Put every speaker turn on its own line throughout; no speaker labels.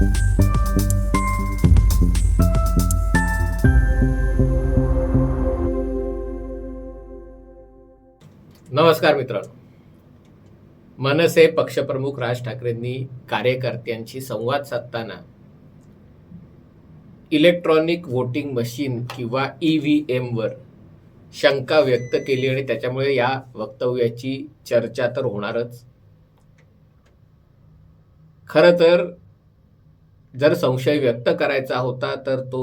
नमस्कार मित्रांनो. मनसे पक्षप्रमुख राज ठाकरेंनी कार्यकर्त्यांशी संवाद साधताना इलेक्ट्रॉनिक वोटिंग मशीन किंवा ई व्ही एमवर शंका व्यक्त केली आणि त्याच्यामुळे या वक्तव्याची चर्चा तर होणारच. खरं तर जर संशय व्यक्त करायचा होता तर तो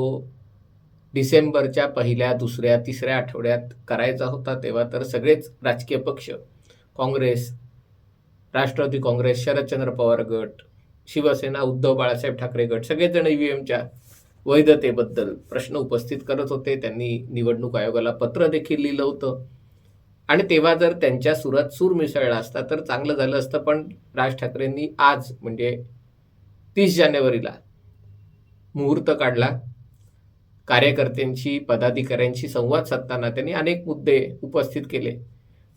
डिसेंबरच्या पहिल्या दुसऱ्या तिसऱ्या आठवड्यात करायचा होता. तेव्हा तर सगळेच राजकीय पक्ष काँग्रेस राष्ट्रवादी काँग्रेस शरदचंद्र पवार गट शिवसेना उद्धव बाळासाहेब ठाकरे गट सगळेजण व्ही एमच्या वैधतेबद्दल प्रश्न उपस्थित करत होते. त्यांनी निवडणूक आयोगाला पत्र देखील लिहिलं होतं. आणि तेव्हा जर त्यांच्या सुरात सूर मिसळला असता तर चांगलं झालं असतं. पण राज ठाकरेंनी आज म्हणजे तीस जानेवारीला मुहूर्त काढला. कार्यकर्त्यांशी पदाधिकाऱ्यांशी संवाद साधताना त्यांनी अनेक मुद्दे उपस्थित केले.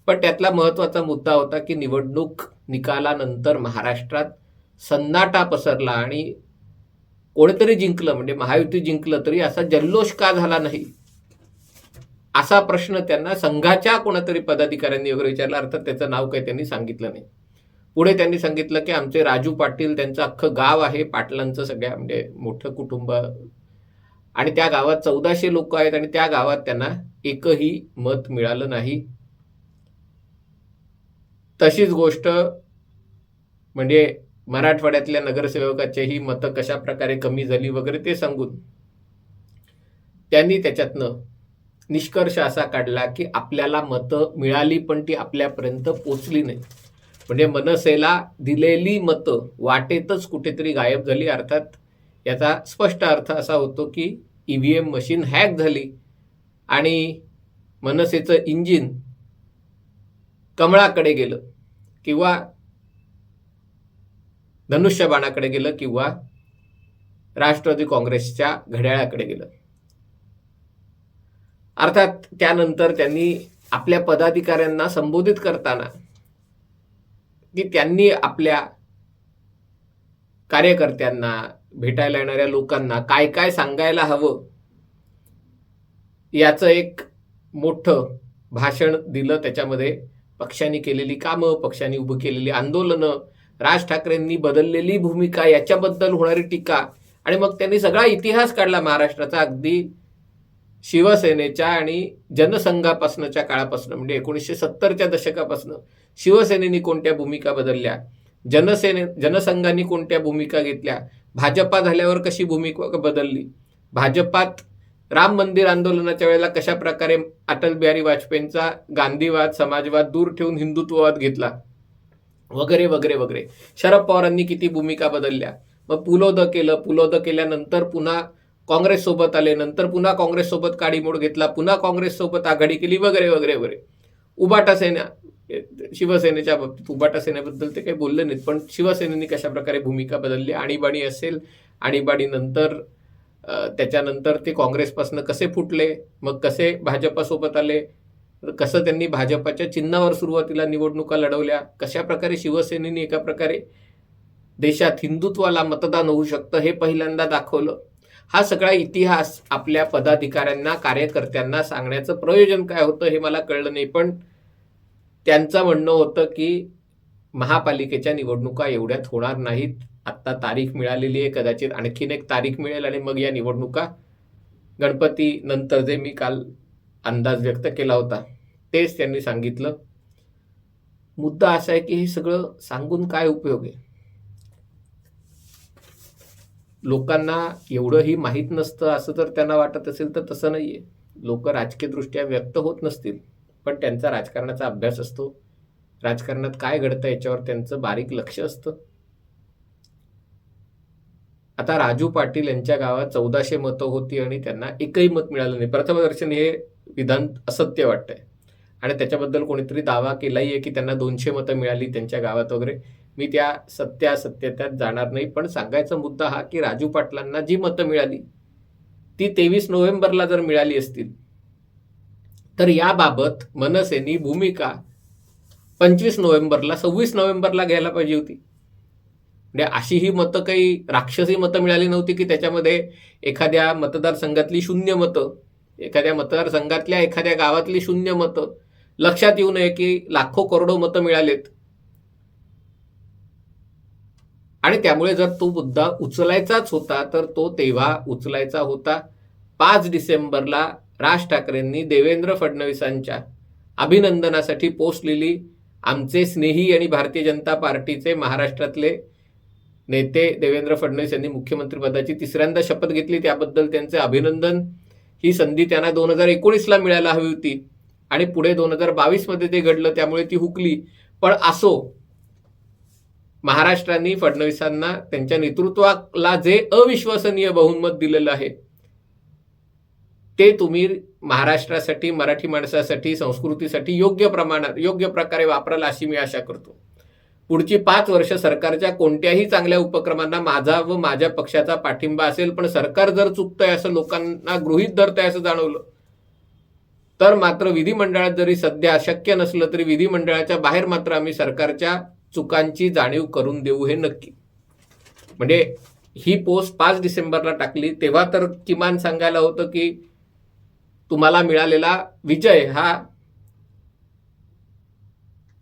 पण त्यातला महत्त्वाचा मुद्दा होता की निवडणूक निकालानंतर महाराष्ट्रात सन्नाटा पसरला आणि कोणीतरी जिंकलं म्हणजे महायुती जिंकलं तरी असा जल्लोष का झाला नाही? असा प्रश्न त्यांना संघाच्या कोणातरी पदाधिकाऱ्यांनी वगैरे विचारला. अर्थात त्याचं नाव काही त्यांनी सांगितलं नाही. पुढे त्यांनी सांगितलं की आमचे राजू पाटील त्यांचं अख्खं गाव आहे पाटलांचं सगळ्या म्हणजे मोठं कुटुंब. आणि त्या गावात चौदाशे लोक आहेत आणि त्या गावात त्यांना एकही मत मिळालं नाही. तशीच गोष्ट म्हणजे मराठवाड्यातल्या नगरसेवकाचीही मतं कशा प्रकारे कमी झाली वगैरे ते सांगून त्यांनी त्याच्यातनं निष्कर्ष असा काढला की आपल्याला मतं मिळाली पण ती आपल्यापर्यंत पोचली नाही. म्हणजे मनसेला दिलेली मतं वाटेतच कुठेतरी गायब झाली. अर्थात याचा स्पष्ट अर्थ असा होतो की E V M machine hack झाली आणि मनसेचं इंजिन कमळाकडे गेलं किंवा धनुष्यबाणाकडे गेलं किंवा राष्ट्रवादी काँग्रेसच्या घड्याळाकडे गेलं. अर्थात त्यानंतर त्यांनी आपल्या पदाधिकाऱ्यांना संबोधित करताना की त्यांनी आपल्या कार्यकर्त्यांना भेटायला येणाऱ्या लोकांना काय काय सांगायला हवं याचं एक मोठं भाषण दिलं त्याच्यामध्ये. पक्षांनी केलेली कामं पक्षांनी उभं केलेली आंदोलनं राज ठाकरेंनी बदललेली भूमिका याच्याबद्दल होणारी टीका. आणि मग त्यांनी सगळा इतिहास काढला महाराष्ट्राचा. अगदी शिवसेनेच्या आणि जनसंघापासनच्या काळापासून म्हणजे एकोणीसशे सत्तरच्या दशकापासून शिवसेनेने कोणत्या भूमिका बदलल्या? जनसेने जनसंघाने कोणत्या भूमिका घेतल्या? भाजपा झाल्यावर कशी भूमिका बदलली? भाजपात राम मंदिर आंदोलनाच्या वेळेला कशा प्रकारे अटल बिहारी वाजपेयींचा गांधीवाद समाजवाद दूर ठेवून हिंदुत्ववाद घेतला? वगैरे वगैरे वगैरे. शरद पवारांनी किती भूमिका बदलल्या? मग पुलोद केलं. पुलोद केल्यानंतर पुन्हा काँग्रेस सोबत आले नंतर पुन्हा काँग्रेस सोबत काडीमोड घेतला पुन्हा काँग्रेस सोबत आघाडी केली वगैरे वगैरे वगैरे. उबाटा सेना शिवसेनेच्या बाबतीत उबाटा सेनेबद्दल ते काही बोलले नाहीत पण शिवसेनेने कशा प्रकारे भूमिका बदलली आणीबाणी असेल आणीबाणीनंतर त्याच्यानंतर ते काँग्रेसपासून कसे फुटले मग कसे भाजपासोबत आले कसं त्यांनी भाजपाच्या चिन्हावर सुरुवातीला निवडणुका लढवल्या कशा प्रकारे शिवसेनेने एका प्रकारे देशात हिंदुत्वाला मतदान होऊ शकतं हे पहिल्यांदा दाखवलं. हा सगळा इतिहास आपल्या पदाधिकाऱ्यांना कार्यकर्त्यांना सांगण्याचं प्रयोजन काय होतं हे मला कळलं नाही. पण त्यांचं म्हणणं होतं की महापालिकेच्या निवडणुका एवढ्यात होणार नाहीत. आत्ता तारीख मिळालेली आहे कदाचित आणखीन एक तारीख मिळेल आणि मग या निवडणुका गणपती नंतर जे मी काल अंदाज व्यक्त केला होता तेच त्यांनी सांगितलं. मुद्दा असा आहे की हे सगळं सांगून काय उपयोग आहे? लोकांना एवढंही माहीत नसतं असं जर त्यांना वाटत असेल तर तसं नाही आहे लोक राजकीयदृष्ट्या व्यक्त होत नसतील पण त्यांचा राजकारणाचा अभ्यास असतो. राजकारणात काय घडतं याच्यावर त्यांचं बारीक लक्ष असतं. आता राजू पाटील यांच्या गावात चौदाशे मतं होती आणि त्यांना एकही मत मिळालं नाही. प्रथमदर्शनी हे विधान असत्य वाटतंय. आणि त्याच्याबद्दल कोणीतरी दावा केलाही आहे की त्यांना दोनशे मतं मिळाली त्यांच्या गावात वगैरे. मी त्या सत्यासत्यत्यात जाणार नाही. पण सांगायचा मुद्दा हा की राजू पाटलांना जी मतं मिळाली ती तेवीस नोव्हेंबरला जर मिळाली असतील तर याबाबत मनसेनी भूमिका पंचवीस नोव्हेंबरला सव्वीस नोव्हेंबरला घ्यायला पाहिजे होती. म्हणजे अशी ही मतं काही राक्षसी मतं मिळाली नव्हती की त्याच्यामध्ये एखाद्या मतदारसंघातली शून्य मतं एखाद्या मतदारसंघातल्या एखाद्या गावातली शून्य मतं. लक्षात येऊ नये की लाखो करोडो मतं मिळालेत. आणि त्यामुळे जर तो मुद्दा उचलायचाच होता तर तो तेव्हा उचलायचा होता. पाच डिसेंबरला राज ठाकरेंनी देवेंद्र फडणवीसांच्या अभिनंदनासाठी पोस्ट लिहिली. आमचे स्नेही आणि भारतीय जनता पार्टीचे महाराष्ट्रातले नेते देवेंद्र फडणवीस यांनी मुख्यमंत्रीपदाची तिसऱ्यांदा शपथ घेतली. त्याबद्दल त्यांचे अभिनंदन. ही संधी त्यांना दोन हजार एकोणीसला मिळायला हवी होती आणि पुढे दोन हजार बावीसमध्ये ते घडलं त्यामुळे ती हुकली. पण असो महाराष्ट्रांनी फडणवीसांना त्यांच्या नेतृत्वाला जे अविश्वसनीय बहुमत दिलेलं आहे ते तुम्ही महाराष्ट्रासाठी मराठी माणसासाठी संस्कृतीसाठी योग्य प्रमाणात योग्य प्रकारे वापराल अशी मी आशा करतो. पुढची पाच वर्ष सरकारच्या कोणत्याही चांगल्या उपक्रमांना माझा व माझ्या पक्षाचा पाठिंबा असेल पण सरकार जर चुकतंय असं लोकांना गृहीत धरतंय असं जाणवलं तर मात्र विधिमंडळात जरी सध्या शक्य नसलं तरी विधिमंडळाच्या बाहेर मात्र आम्ही सरकारच्या चुकांची जाणीव करून देऊ हे नक्की. म्हणजे ही पोस्ट पाच डिसेंबरला टाकली तेव्हा तर किमान सांगायला होतं की तुम्हाला मिळालेला विजय हा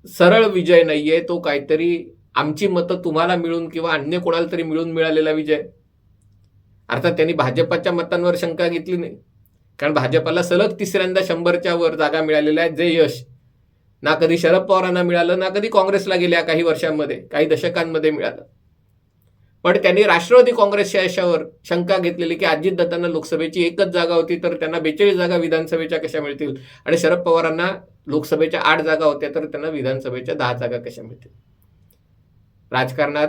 सरळ विजय नाहीये तो काहीतरी आमची मतं तुम्हाला मिळून किंवा अन्य कोणाला तरी मिळून मिळालेला विजय. अर्थात त्यांनी भाजपाच्या मतांवर शंका घेतली नाही. कारण भाजपाला सलग तिसऱ्यांदा शंभरच्या वर जागा मिळालेल्या आहेत जे यश. ना कधी शरद पवारांना मिळालं ना कधी काँग्रेसला गेल्या काही वर्षांमध्ये काही दशकांमध्ये मिळालं. पण त्यांनी राष्ट्रवादी काँग्रेसच्या यशावर शंका घेतलेली की अजितदादांना लोकसभेची एकच जागा होती तर त्यांना बेचाळीस जागा विधानसभेच्या कशा मिळतील? आणि शरद पवारांना लोकसभेच्या आठ जागा होत्या तर त्यांना विधानसभेच्या दहा जागा कशा मिळतील? राजकारणात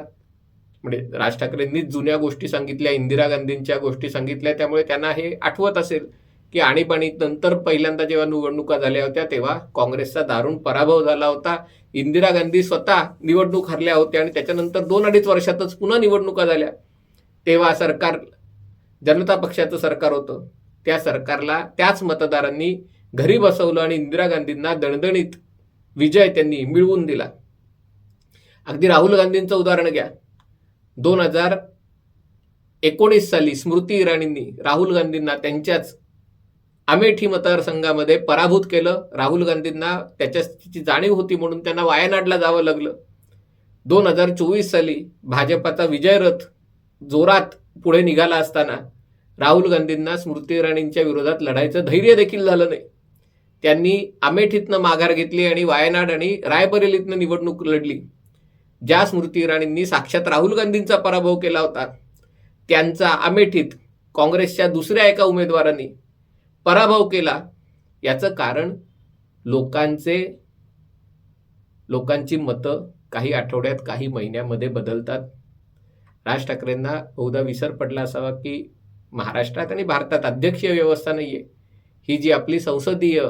म्हणजे राज ठाकरेंनीच जुन्या गोष्टी सांगितल्या इंदिरा गांधींच्या गोष्टी सांगितल्या त्यामुळे त्यांना हे आठवत असेल. की आणीबाणी नंतर पहिल्यांदा जेव्हा निवडणुका झाल्या होत्या तेव्हा काँग्रेसचा दारुण पराभव झाला होता. इंदिरा गांधी स्वतः निवडणूक हरल्या होत्या आणि त्याच्यानंतर दोन अडीच वर्षातच पुन्हा निवडणुका झाल्या. तेव्हा सरकार जनता पक्षाचं सरकार होतं. त्या सरकारला त्याच मतदारांनी घरी बसवलं आणि इंदिरा गांधींना दणदणीत विजय त्यांनी मिळवून दिला. अगदी राहुल गांधींचं उदाहरण घ्या. दोन हजार एकोणीस साली स्मृती इराणींनी राहुल गांधींना त्यांच्याच अमेठी मतदारसंघामध्ये पराभूत केलं. राहुल गांधींना त्याच्या स्थितीची जाणीव होती म्हणून त्यांना वायनाडला जावं लागलं. दोन हजार चोवीस साली भाजपाचा विजय रथ जोरात पुढे निघाला असताना राहुल गांधींना स्मृती इराणींच्या विरोधात लढायचं धैर्य देखील झालं नाही. त्यांनी अमेठीतनं माघार घेतली आणि वायनाड आणि रायबरेलीतनं निवडणूक लढली. ज्या स्मृती इराणींनी साक्षात राहुल गांधींचा पराभव केला होता त्यांचा अमेठीत काँग्रेसच्या दुसऱ्या एका उमेदवारांनी पराभव केला. याचं कारण लोकांचे लोकांची मतं काही आठवड्यात काही महिन्यामध्ये बदलतात. राज ठाकरेंना बहुधा विसर पडला असावा की महाराष्ट्रात आणि भारतात अध्यक्षीय व्यवस्था नाही आहे ही जी आपली संसदीय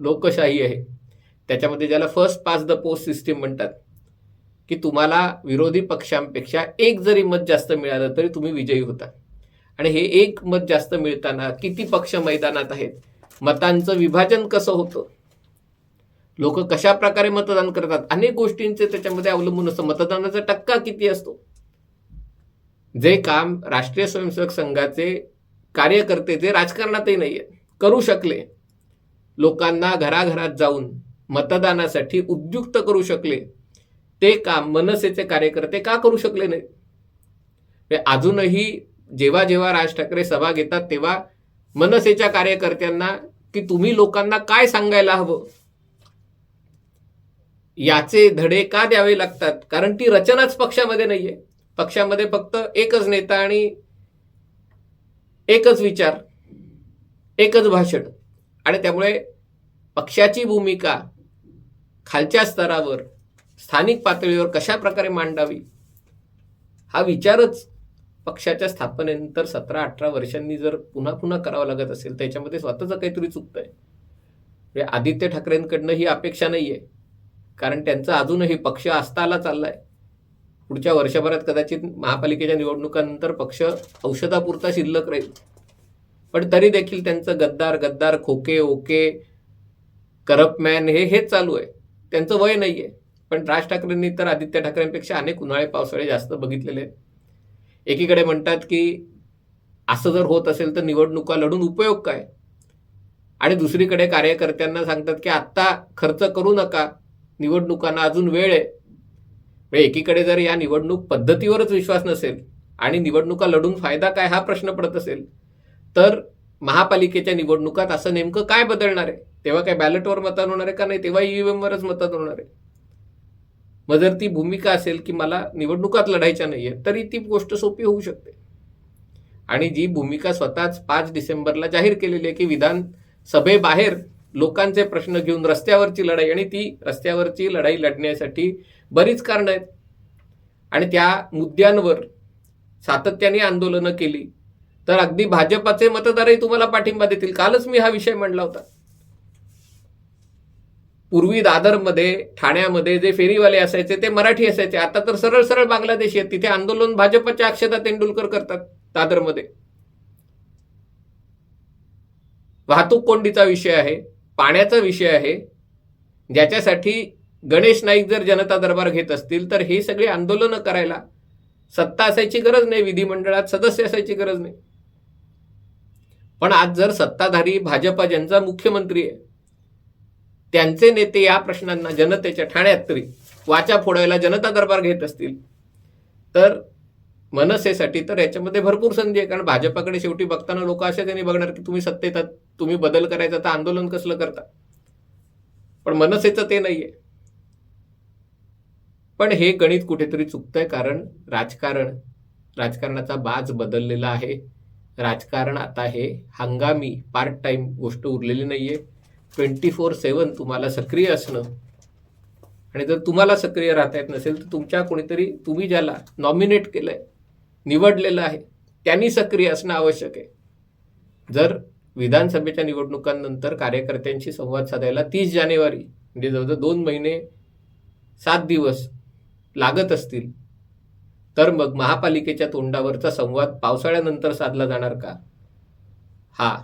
लोकशाही आहे त्याच्यामध्ये ज्याला first past the post system म्हणतात की तुम्हाला विरोधी पक्षांपेक्षा एक जरी मत जास्त मिळालं तरी तुम्ही विजयी होता. आणि हे एक मत जास्त मिळताना किती पक्ष मैदानात आहेत मतांचं विभाजन कसं होतं? लोक कशा प्रकारे मतदान करतात? अनेक गोष्टींचे त्याच्यामध्ये अवलंबून असतं. मतदानाचा टक्का किती असतो? जे काम राष्ट्रीय स्वयंसेवक संघाचे कार्यकर्ते जे राजकारणातही नाही आहेत करू शकले लोकांना घराघरात जाऊन मतदानासाठी उद्युक्त करू शकले ते काम मनसेचे कार्यकर्ते का करू शकले नाही म्हणजे अजूनही जेव्हा जेव्हा राज ठाकरे सभा घेतात तेव्हा मनसेच्या कार्यकर्त्यांना की तुम्ही लोकांना काय सांगायला हवं? याचे धडे का द्यावे लागतात? कारण ती रचनाच पक्षामध्ये नाहीये. पक्षामध्ये फक्त एकच नेता आणि एकच विचार एकच भाषण. आणि त्यामुळे पक्षाची भूमिका खालच्या स्तरावर स्थानिक पातळीवर कशा प्रकारे मांडावी हा विचारच पक्षाच्या स्थापनेनंतर सतरा अठरा वर्षांनी जर पुन्हा पुन्हा करावं लागत असेल त्याच्यामध्ये स्वतःचं काहीतरी चुकतंय. म्हणजे आदित्य ठाकरेंकडनं ही अपेक्षा नाही आहे कारण त्यांचा अजूनही पक्ष अस्ताला चालला आहे पुढच्या वर्षभरात कदाचित महापालिकेच्या निवडणुकांनंतर पक्ष औषधापुरता शिल्लक राहील. पण तरी देखील त्यांचं गद्दार गद्दार खोके ओके करपमॅन हे हेच चालू आहे. त्यांचं वय नाही आहे पण राज ठाकरेंनी तर आदित्य ठाकरेंपेक्षा अनेक उन्हाळे पावसाळे जास्त बघितलेले आहेत. एकीकडे म्हणतात की असं जर होत असेल तर निवडणुका लढून उपयोग काय? आणि दुसरीकडे कार्यकर्त्यांना सांगतात की आत्ता खर्च करू नका निवडणुकांना अजून वेळ आहे. म्हणजे एकीकडे जर या निवडणूक पद्धतीवरच विश्वास नसेल आणि निवडणुका लढून फायदा काय हा प्रश्न पडत असेल तर महापालिकेच्या निवडणुकात असं नेमकं काय बदलणार आहे? तेव्हा काय बॅलेटवर मतदान होणार आहे का नाही? तेव्हा ईव्हीएमवरच मतदान होणार आहे. मग जर ती भूमिका असेल की मला निवडणुकात लढायच्या नाही आहे तरी ती गोष्ट सोपी होऊ शकते. आणि जी भूमिका स्वतःच पाच डिसेंबरला जाहीर केलेली आहे की विधान सभेबाहेर लोकांचे प्रश्न घेऊन रस्त्यावरची लढाई आणि ती रस्त्यावरची लढाई लढण्यासाठी बरीच कारणं आहेत. आणि त्या मुद्द्यांवर सातत्याने आंदोलनं केली तर अगदी भाजपाचे मतदारही तुम्हाला पाठिंबा देतील. कालच मी हा विषय मांडला होता. पूर्वी दादरमध्ये ठाण्यामध्ये जे फेरीवाले असायचे ते मराठी असायचे. आता तर सरळ सरळ बांगलादेशी आहेत. तिथे आंदोलन भाजपच्या अक्षता तेंडुलकर करतात दादरमध्ये. वाहतूक कोंडीचा विषय आहे पाण्याचा विषय आहे. ज्याच्यासाठी गणेश नाईक जर जनता दरबार घेत असतील तर हे सगळे आंदोलनं करायला सत्ता असायची गरज नाही विधिमंडळात सदस्य असायची गरज नाही. पण आज जर सत्ताधारी भाजपा ज्यांचा मुख्यमंत्री आहे त्यांचे नेते या प्रश्नांना जनतेच्या ठाण्यात तरी वाचा फोडायला जनता दरबार घेत असतील. तर मनसेसाठी तर याच्यामध्ये भरपूर संधी आहे. कारण भाजपाकडे शेवटी बघताना लोक असे त्यांनी बघणार की तुम्ही सत्तेत तुम्ही बदल करायचा तर आंदोलन कसलं करता? पण मनसेचं ते नाहीये. पण हे गणित कुठेतरी चुकतंय कारण राजकारण राजकारणाचा बाज बदललेला आहे. राजकारण आता हे हंगामी पार्ट टाइम गोष्ट उरलेली नाहीये. ट्वेंटी फोर सेवन तुम्हाला सक्रिय असणं. आणि जर तुम्हाला सक्रिय राहता येत नसेल तर तुमच्या कोणीतरी तुम्ही ज्याला नॉमिनेट केलं आहे निवडलेलं आहे त्यांनी सक्रिय असणं आवश्यक आहे. जर विधानसभेच्या निवडणुकांनंतर कार्यकर्त्यांशी संवाद साधायला तीस जानेवारी म्हणजे जवळजवळ दोन महिने सात दिवस लागत असतील तर मग महापालिकेच्या तोंडावरचा संवाद पावसाळ्यानंतर साधला जाणार का? हा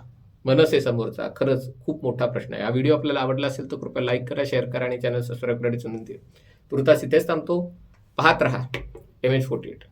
मनसे समोरचा खरंच खूप मोठा प्रश्न आहे. हा व्हिडिओ आपल्याला आवडला असेल तर कृपया लाईक करा शेअर करा आणि चॅनल सबस्क्राईब करण्याची विनंती तुर्तास इथेच थांबतो. पाहत रहा. M H forty eight